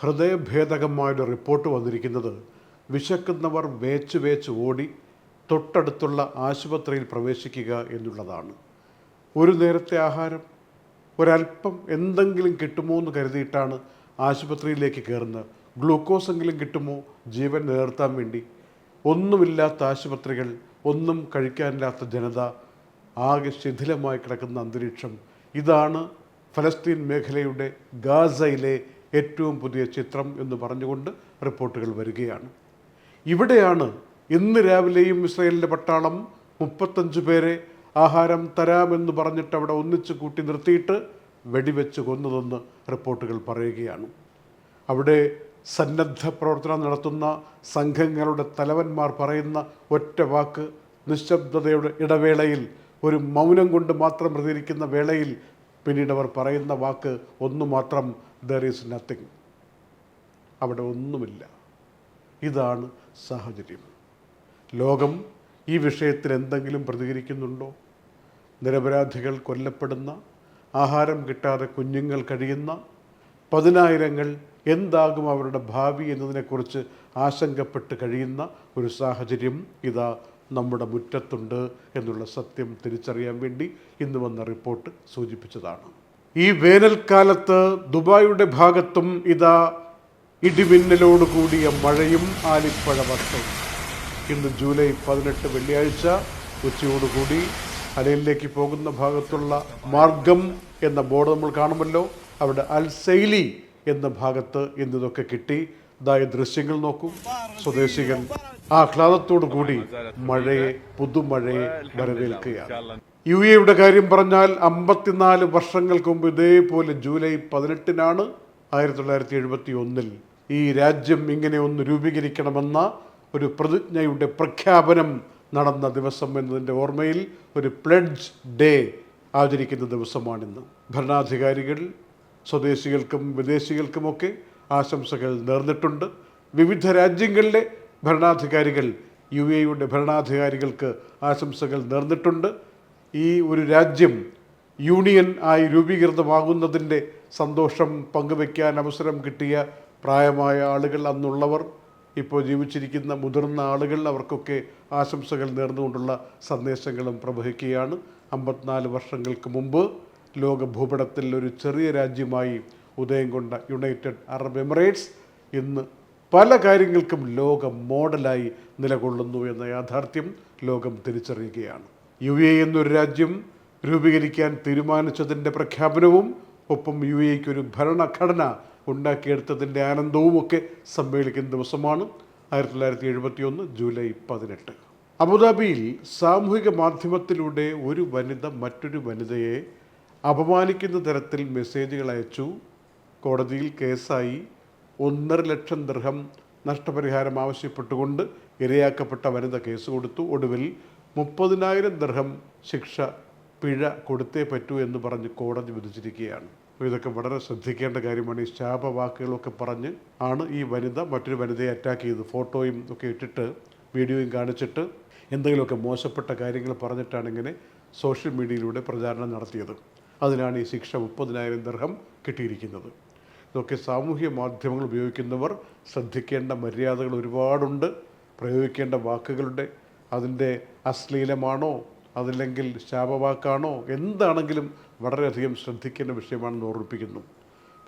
ഹൃദയഭേദകമായൊരു report വന്നിരിക്കുന്നത് വിശക്കുന്നവർ വേച്ച് വേച്ച് ഓടി തൊട്ടടുത്തുള്ള ആശുപത്രിയിൽ പ്രവേശിക്കുക എന്നുള്ളതാണ്. ഒരു നേരത്തെ ആഹാരം ഒരല്പം എന്തെങ്കിലും കിട്ടുമോ എന്ന് കരുതിയിട്ടാണ് ആശുപത്രിയിലേക്ക് കയറുന്നത്. ഗ്ലൂക്കോസ് എങ്കിലും കിട്ടുമോ? ജീവൻ നിലനിർത്താൻ വേണ്ടി. ഒന്നുമില്ലാത്ത ആശുപത്രികൾ ഒന്നും കഴിക്കാനില്ലാത്ത ജനത ആകെ ശിഥിലമായി കിടക്കുന്ന അന്തരീക്ഷം. ഇതാണ് ഫലസ്തീൻ മേഖലയുടെ ഗാസയിലെ ഏറ്റവും പുതിയ ചിത്രം എന്ന് പറഞ്ഞുകൊണ്ട് റിപ്പോർട്ടുകൾ വരികയാണ്. ഇവിടെയാണ് ഇന്ന് രാവിലെയും ഇസ്രയേലിന്റെ പട്ടാളം മുപ്പത്തഞ്ച് പേരെ ആഹാരം തരാമെന്ന് പറഞ്ഞിട്ട് അവിടെ ഒന്നിച്ച് കൂട്ടി നിർത്തിയിട്ട് വെടിവെച്ച് കൊന്നതെന്ന് റിപ്പോർട്ടുകൾ പറയുകയാണ്. അവിടെ സന്നദ്ധ പ്രവർത്തനം നടത്തുന്ന സംഘങ്ങളുടെ തലവന്മാർ പറയുന്ന ഒറ്റ വാക്ക് നിശബ്ദതയുടെ ഇടവേളയിൽ ഒരു മൗനം കൊണ്ട് മാത്രം പ്രതികരിക്കുന്ന വേളയിൽ പിന്നീട് അവർ പറയുന്ന വാക്ക് ഒന്നു മാത്രം ദർ ഈസ് നത്തിങ് അവിടെ ഒന്നുമില്ല. ഇതാണ് സാഹചര്യം. ലോകം ഈ വിഷയത്തിൽ എന്തെങ്കിലും പ്രതികരിക്കുന്നുണ്ടോ? നിരപരാധികൾ കൊല്ലപ്പെടുന്ന ആഹാരം കിട്ടാതെ കുഞ്ഞുങ്ങൾ കഴിയുന്ന പതിനായിരങ്ങൾ എന്താകും അവരുടെ ഭാവി എന്നതിനെക്കുറിച്ച് ആശങ്കപ്പെട്ട് കഴിയുന്ന ഒരു സാഹചര്യം ഇതാ നമ്മുടെ മുറ്റത്തുണ്ട് എന്നുള്ള സത്യം തിരിച്ചറിയാൻ വേണ്ടി ഇന്ന് വന്ന റിപ്പോർട്ട് സൂചിപ്പിച്ചതാണ്. ഈ വേനൽക്കാലത്ത് ദുബായിയുടെ ഭാഗത്തും ഇതാ ഇടിമിന്നലോട് കൂടിയ മഴയും ആലിപ്പഴ വർഷവും. ഇന്ന് ജൂലൈ പതിനെട്ട് വെള്ളിയാഴ്ച ഉച്ചയോടുകൂടി അലയിലേക്ക് പോകുന്ന ഭാഗത്തുള്ള മാർഗം എന്ന ബോർഡ് നമ്മൾ കാണുമല്ലോ. അവിടെ അൽ എന്ന ഭാഗത്ത് ഇന്നിതൊക്കെ കിട്ടി. ഇതായ ദൃശ്യങ്ങൾ നോക്കൂ. സ്വദേശികൾ ആഹ്ലാദത്തോടു കൂടി മഴയെ പുതുമഴയെ വരവേൽക്കുകയാണ്. യു എയുടെ കാര്യം പറഞ്ഞാൽ അമ്പത്തിനാല് വർഷങ്ങൾക്ക് മുമ്പ് ഇതേപോലെ ജൂലൈ പതിനെട്ടിനാണ് ആയിരത്തി തൊള്ളായിരത്തി എഴുപത്തി ഒന്നിൽ ഈ രാജ്യം ഇങ്ങനെ ഒന്ന് രൂപീകരിക്കണമെന്ന ഒരു പ്രതിജ്ഞയുടെ പ്രഖ്യാപനം നടന്ന ദിവസം എന്നതിന്റെ ഓർമ്മയിൽ ഒരു പ്ലഡ്ജ് ഡേ ആചരിക്കുന്ന ദിവസമാണിന്ന്. ഭരണാധികാരികൾ സ്വദേശികൾക്കും വിദേശികൾക്കുമൊക്കെ ആശംസകൾ നേർന്നിട്ടുണ്ട്. വിവിധ രാജ്യങ്ങളിലെ ഭരണാധികാരികൾ യു എയുടെ ഭരണാധികാരികൾക്ക് ആശംസകൾ നേർന്നിട്ടുണ്ട്. ഈ ഒരു രാജ്യം യൂണിയൻ ആയി രൂപീകൃതമാകുന്നതിന്റെ സന്തോഷം പങ്കുവയ്ക്കാൻ അവസരം കിട്ടിയ പ്രായമായ ആളുകൾ അന്നുള്ളവർ ഇപ്പോൾ ജീവിച്ചിരിക്കുന്ന മുതിർന്ന ആളുകൾ അവർക്കൊക്കെ ആശംസകൾ നേർന്നുകൊണ്ടുള്ള സന്ദേശങ്ങളും പ്രവഹിക്കുകയാണ്. അമ്പത്തിനാല് വർഷങ്ങൾക്ക് മുമ്പ് ലോക ഭൂപടത്തിൽ ഒരു ചെറിയ രാജ്യമായി ഉദയം കൊണ്ട യുണൈറ്റഡ് അറബ് എമിറേറ്റ്സ് ഇന്ന് പല കാര്യങ്ങൾക്കും ലോക മോഡലായി നിലകൊള്ളുന്നു എന്ന യാഥാർത്ഥ്യം ലോകം തിരിച്ചറിയുകയാണ്. യു എ എന്നൊരു രാജ്യം രൂപീകരിക്കാൻ തീരുമാനിച്ചതിന്റെ പ്രഖ്യാപനവും ഒപ്പം യു എക്ക് ഒരു ഭരണഘടന ഉണ്ടാക്കിയെടുത്തതിന്റെ ആനന്ദവും ഒക്കെ സമ്മേളിക്കുന്ന ദിവസമാണ് ആയിരത്തി തൊള്ളായിരത്തി എഴുപത്തി ഒന്ന് ജൂലൈ പതിനെട്ട്. അബുദാബിയിൽ സാമൂഹിക മാധ്യമത്തിലൂടെ ഒരു വനിത മറ്റൊരു വനിതയെ അപമാനിക്കുന്ന തരത്തിൽ മെസ്സേജുകൾ അയച്ചു. കോടതിയിൽ കേസായി ഒന്നര ലക്ഷം ദൃഹം നഷ്ടപരിഹാരം ആവശ്യപ്പെട്ടുകൊണ്ട് ഇരയാക്കപ്പെട്ട വനിത കേസ് കൊടുത്തു. ഒടുവിൽ മുപ്പതിനായിരം ദൃഹം ശിക്ഷ പിഴ കൊടുത്തേ പറ്റൂ എന്ന് പറഞ്ഞ് കോടതി വിധിച്ചിരിക്കുകയാണ്. ഇതൊക്കെ വളരെ ശ്രദ്ധിക്കേണ്ട കാര്യമാണ്. ഈ ശാപവാക്കുകളൊക്കെ പറഞ്ഞ് ആണ് ഈ വനിത മറ്റൊരു വനിതയെ അറ്റാക്ക് ചെയ്ത് ഫോട്ടോയും ഒക്കെ ഇട്ടിട്ട് വീഡിയോയും കാണിച്ചിട്ട് എന്തെങ്കിലുമൊക്കെ മോശപ്പെട്ട കാര്യങ്ങൾ പറഞ്ഞിട്ടാണ് ഇങ്ങനെ സോഷ്യൽ മീഡിയയിലൂടെ പ്രചാരണം നടത്തിയത്. അതിനാണ് ഈ ശിക്ഷ മുപ്പതിനായിരം ദർഹം കിട്ടിയിരിക്കുന്നത്. ഇതൊക്കെ സാമൂഹ്യ മാധ്യമങ്ങൾ ഉപയോഗിക്കുന്നവർ ശ്രദ്ധിക്കേണ്ട മര്യാദകൾ ഒരുപാടുണ്ട് പ്രയോഗിക്കേണ്ട വാക്കുകളുടെ അതിന്റെ അശ്ലീലമാണോ അതല്ലെങ്കിൽ ശാപവാക്കാണോ എന്താണെങ്കിലും വളരെയധികം ശ്രദ്ധിക്കേണ്ട വിഷയമാണെന്ന് ഓർമ്മിപ്പിക്കുന്നു.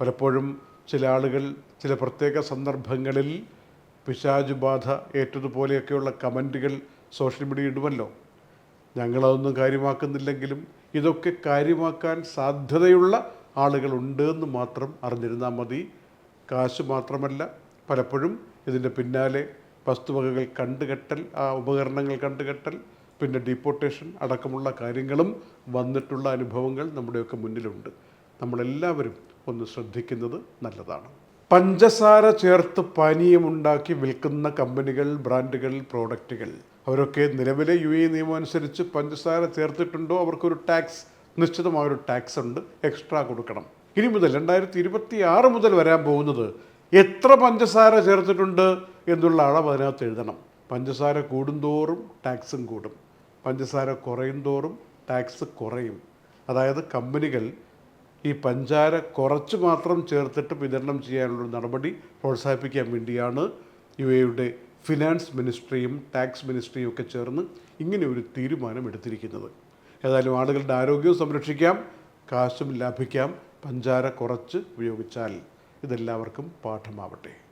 പലപ്പോഴും ചില ആളുകൾ ചില പ്രത്യേക സന്ദർഭങ്ങളിൽ പിശാചുബാധ ഏറ്റതുപോലെയൊക്കെയുള്ള കമന്റുകൾ സോഷ്യൽ മീഡിയ ഇടുമല്ലോ. ഞങ്ങളതൊന്നും കാര്യമാക്കുന്നില്ലെങ്കിലും ഇതൊക്കെ കാര്യമാക്കാൻ സാധ്യതയുള്ള ആളുകളുണ്ട് എന്ന് മാത്രം അറിഞ്ഞിരുന്നാൽ മതി. കാശ് മാത്രമല്ല പലപ്പോഴും ഇതിന്റെ പിന്നാലെ വസ്തുവകകൾ കണ്ടുകെട്ടൽ ആ ഉപകരണങ്ങൾ കണ്ടുകെട്ടൽ പിന്നെ ഡീപ്പോർട്ടേഷൻ അടക്കമുള്ള കാര്യങ്ങളും വന്നിട്ടുള്ള അനുഭവങ്ങൾ നമ്മുടെയൊക്കെ മുന്നിലുണ്ട്. നമ്മളെല്ലാവരും ഒന്ന് ശ്രദ്ധിക്കുന്നത് നല്ലതാണ്. പഞ്ചസാര ചേർത്ത് പാനീയമുണ്ടാക്കി വിൽക്കുന്ന കമ്പനികൾ ബ്രാൻഡുകൾ പ്രോഡക്റ്റുകൾ. അവരൊക്കെ നിലവിലെ യു എ നിയമം അനുസരിച്ച് പഞ്ചസാര ചേർത്തിട്ടുണ്ടോ? അവർക്കൊരു ടാക്സ് നിശ്ചിതമായൊരു ടാക്സ് ഉണ്ട് എക്സ്ട്രാ കൊടുക്കണം. ഇനി മുതൽ രണ്ടായിരത്തി ഇരുപത്തി ആറ് മുതൽ വരാൻ പോകുന്നത് എത്ര പഞ്ചസാര ചേർത്തിട്ടുണ്ട് എന്നുള്ള അളവ് അതിനകത്ത് എഴുതണം. പഞ്ചസാര കൂടുന്തോറും ടാക്സും കൂടും. പഞ്ചസാര കുറയും തോറും ടാക്സ് കുറയും. അതായത് കമ്പനികൾ ഈ പഞ്ചാര കുറച്ച് മാത്രം ചേർത്തിട്ട് വിതരണം ചെയ്യാനുള്ള നടപടി പ്രോത്സാഹിപ്പിക്കാൻ വേണ്ടിയാണ് യു എയുടെ ഫിനാൻസ് മിനിസ്ട്രിയും ടാക്സ് മിനിസ്ട്രിയും ഒക്കെ ചേർന്ന് ഇങ്ങനെ ഒരു തീരുമാനം എടുത്തിരിക്കുന്നത്. ഏതായാലും ആളുകളുടെ ആരോഗ്യവും സംരക്ഷിക്കാം. കാശും ലാഭിക്കാം. പഞ്ചാര കുറച്ച് ഉപയോഗിച്ചാൽ ഇതെല്ലാവർക്കും പാഠമാവട്ടെ.